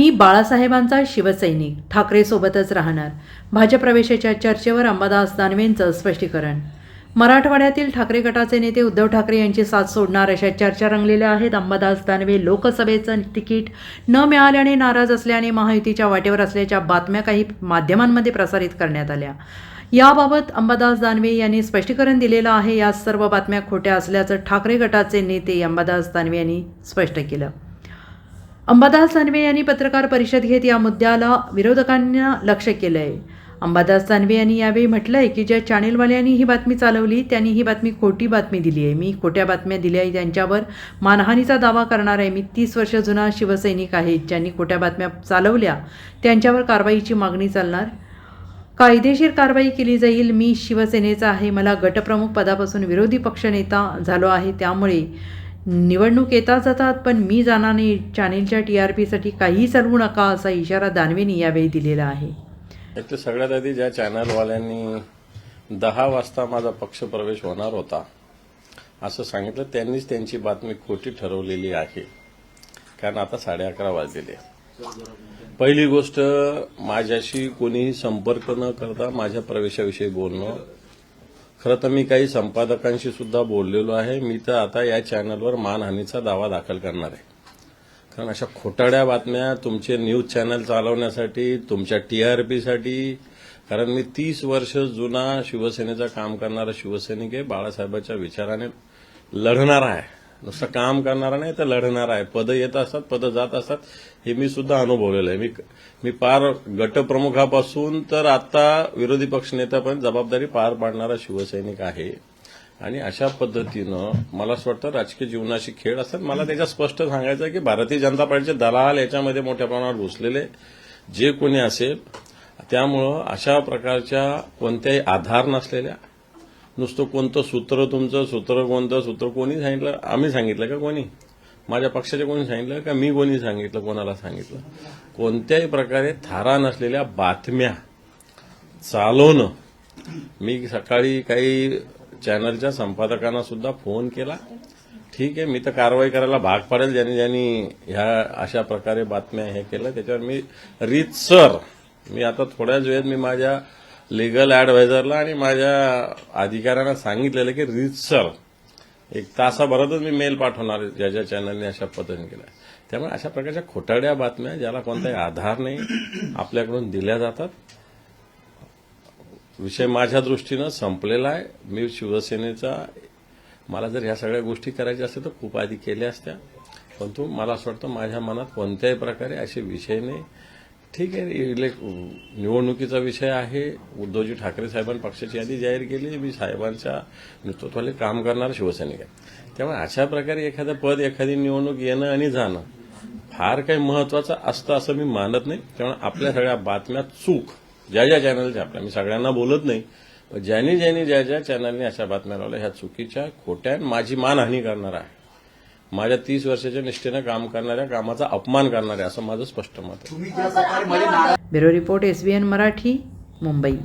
मी बाळासाहेबांचा शिवसैनिक ठाकरेसोबतच राहणार. भाजप प्रवेशाच्या चर्चेवर अंबादास दानवेंचं स्पष्टीकरण. मराठवाड्यातील ठाकरे गटाचे नेते उद्धव ठाकरे यांची साथ सोडणार अशा चर्चा रंगलेल्या आहेत. अंबादास दानवे लोकसभेचं तिकीट न मिळाल्याने नाराज असल्याने महायुतीच्या वाटेवर असल्याच्या बातम्या काही माध्यमांमध्ये प्रसारित करण्यात आल्या. याबाबत अंबादास दानवे यांनी स्पष्टीकरण दिलेलं आहे. या सर्व बातम्या खोट्या असल्याचं ठाकरे गटाचे नेते अंबादास दानवे यांनी स्पष्ट केलं. अंबादास दानवे यांनी पत्रकार परिषद घेत या मुद्द्याला विरोधकांना लक्ष केलं आहे अंबादास दानवे यांनी यावेळी म्हटलं आहे की ज्या चॅनेलवाल्यांनी ही बातमी चालवली त्यांनी ही बातमी खोटी बातमी दिली आहे. मी खोट्या बातम्या दिल्या आहे त्यांच्यावर मानहानीचा दावा करणार आहे. मी तीस वर्ष जुना शिवसैनिक आहे. ज्यांनी खोट्या बातम्या चालवल्या त्यांच्यावर कारवाईची मागणी चालणार. कायदेशीर कारवाई केली जाईल. मी शिवसेनेचा आहे. मला गटप्रमुख पदापासून विरोधी पक्षनेता झालो आहे. त्यामुळे निवडणूक येतात जातात पण मी जाणार नाही चॅनेलच्या टी आर पीसाठी काहीही चालवू नका असा इशारा दानवेनी यावेळी दिलेला आहे. तर सगळ्यात आधी ज्या चॅनलवाल्यांनी दहा वाजता माझा पक्ष प्रवेश होणार होता असं सांगितलं त्यांनीच त्यांची बातमी खोटी ठरवलेली आहे. कारण आता साडे अकरा वाजलेले पहिली गोष्ट माझ्याशी कोणीही संपर्क न करता माझ्या प्रवेशाविषयी बोलणं खरं तर मी काही संपादकांशी सुद्धा बोललेलो आहे. मी तर आता या चॅनलवर मानहानीचा दावा दाखल करणार आहे. कारण अशा खोटाड्या बातम्या तुमचे न्यूज चॅनल चालवण्यासाठी तुमच्या टीआरपीसाठी कारण मी तीस वर्ष जुना शिवसेनेचं काम करणारा शिवसैनिक आहे. बाळासाहेबांच्या विचाराने लढणार आहे. नुसतं काम करणारा नाही तर लढणार आहे. पदं येत असतात पदं जात असतात. हे मी सुद्धा अनुभवलेलं आहे. मी मी पार गटप्रमुखापासून तर आता विरोधी पक्षनेत्यापर्यंत जबाबदारी पार पाडणारा शिवसैनिक आहे. आणि अशा पद्धतीनं मला असं वाटतं राजकीय जीवनाशी खेळ असतात. मला त्याच्यात स्पष्ट सांगायचं आहे की भारतीय जनता पार्टीचे दलाल याच्यामध्ये मोठ्या प्रमाणावर घुसलेले जे कोणी असेल त्यामुळं अशा प्रकारच्या कोणत्याही आधार नसलेल्या नुसतं कोणतं सूत्र तुमचं सूत्र कोणतं सूत्र कोणी सांगितलं? आम्ही सांगितलं का कोणी? माझ्या पक्षाचे कोणी सांगितलं का मी कोणी सांगितलं कोणाला सांगितलं? कोणत्याही प्रकारे थारा नसलेल्या बातम्या चालवणं. मी सकाळी काही चॅनलच्या संपादकांना सुद्धा फोन केला. ठीक आहे मी तर कारवाई करायला भाग पाडेल. ज्यांनी ज्यांनी ह्या अशा प्रकारे बातम्या हे केलं त्याच्यावर मी रीतसर मी आता थोड्याच वेळेत मी माझ्या लिगल ऍडवायझरला आणि माझ्या अधिकाऱ्यांना सांगितलेलं की रीतसर एक तासाभरातच मी मेल पाठवणार ज्या ज्या चॅनलने अशा पद्धतीने केलं त्यामुळे अशा प्रकारच्या खोटाड्या बातम्या ज्याला कोणताही आधार नाही आपल्याकडून दिल्या जातात. विषय माझ्या दृष्टीनं संपलेला आहे. मी शिवसेनेचा मला जर ह्या सगळ्या गोष्टी करायच्या असतील तर खूप आधी केल्या असत्या. परंतु मला असं वाटतं माझ्या मनात कोणत्याही प्रकारे असे विषय नाही. ठीक आहे. इलेक निवडणुकीचा विषय आहे. उद्धवजी ठाकरे साहेबांनी पक्षाची यादी जाहीर केली. मी साहेबांच्या नेतृत्वाने काम करणारा शिवसैनिक आहे. त्यामुळे अशा प्रकारे एखादं पद एखादी निवडणूक येणं आणि जाणं फार काही महत्वाचं असतं असं मी मानत नाही. त्यामुळे आपल्या सगळ्या बातम्या चूक. ज्या ज्या चॅनलच्या आपल्या. मी सगळ्यांना बोलत नाही. पण ज्यांनी ज्यांनी ज्या ज्या चॅनलने अशा बातम्या लावल्या ह्या चुकीच्या खोट्या माझी मानहानी करणार आहे. माझ्या तीस वर्षाच्या निष्ठेनं काम करणाऱ्या कामाचा अपमान करणाऱ्या असं माझं स्पष्ट मत आहे. Bureau report SBN Marathi Mumbai.